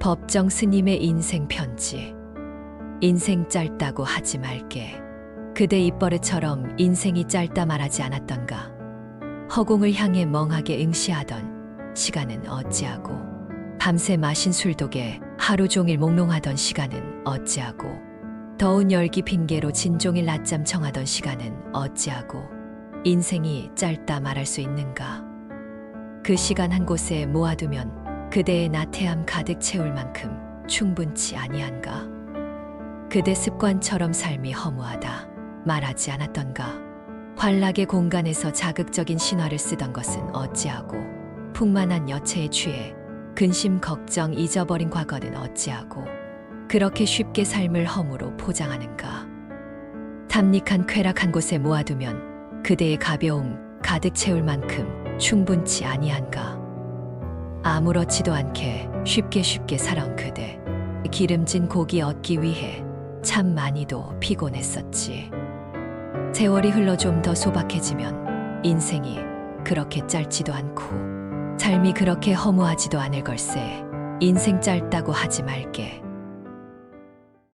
법정 스님의 인생 편지. 인생 짧다고 하지 말게. 그대 입버릇처럼 인생이 짧다 말하지 않았던가. 허공을 향해 멍하게 응시하던 시간은 어찌하고. 밤새 마신 술독에 하루 종일 몽롱하던 시간은 어찌하고. 더운 열기 핑계로 진종일 낮잠 청하던 시간은 어찌하고. 인생이 짧다 말할 수 있는가. 그 시간 한 곳에 모아두면 그대의 나태함 가득 채울 만큼 충분치 아니한가. 그대 습관처럼 삶이 허무하다 말하지 않았던가. 환락의 공간에서 자극적인 신화를 쓰던 것은 어찌하고 풍만한 여체에 취해 근심 걱정 잊어버린 과거는 어찌하고 그렇게 쉽게 삶을 허무로 포장하는가. 탐닉한 쾌락 한 곳에 모아두면 그대의 가벼움 가득 채울 만큼 충분치 아니한가. 아무렇지도 않게 쉽게 쉽게 살아온 그대. 기름진 고기 얻기 위해 참 많이도 피곤했었지. 세월이 흘러 좀 더 소박해지면 인생이 그렇게 짧지도 않고 삶이 그렇게 허무하지도 않을 걸세. 인생 짧다고 하지 말게.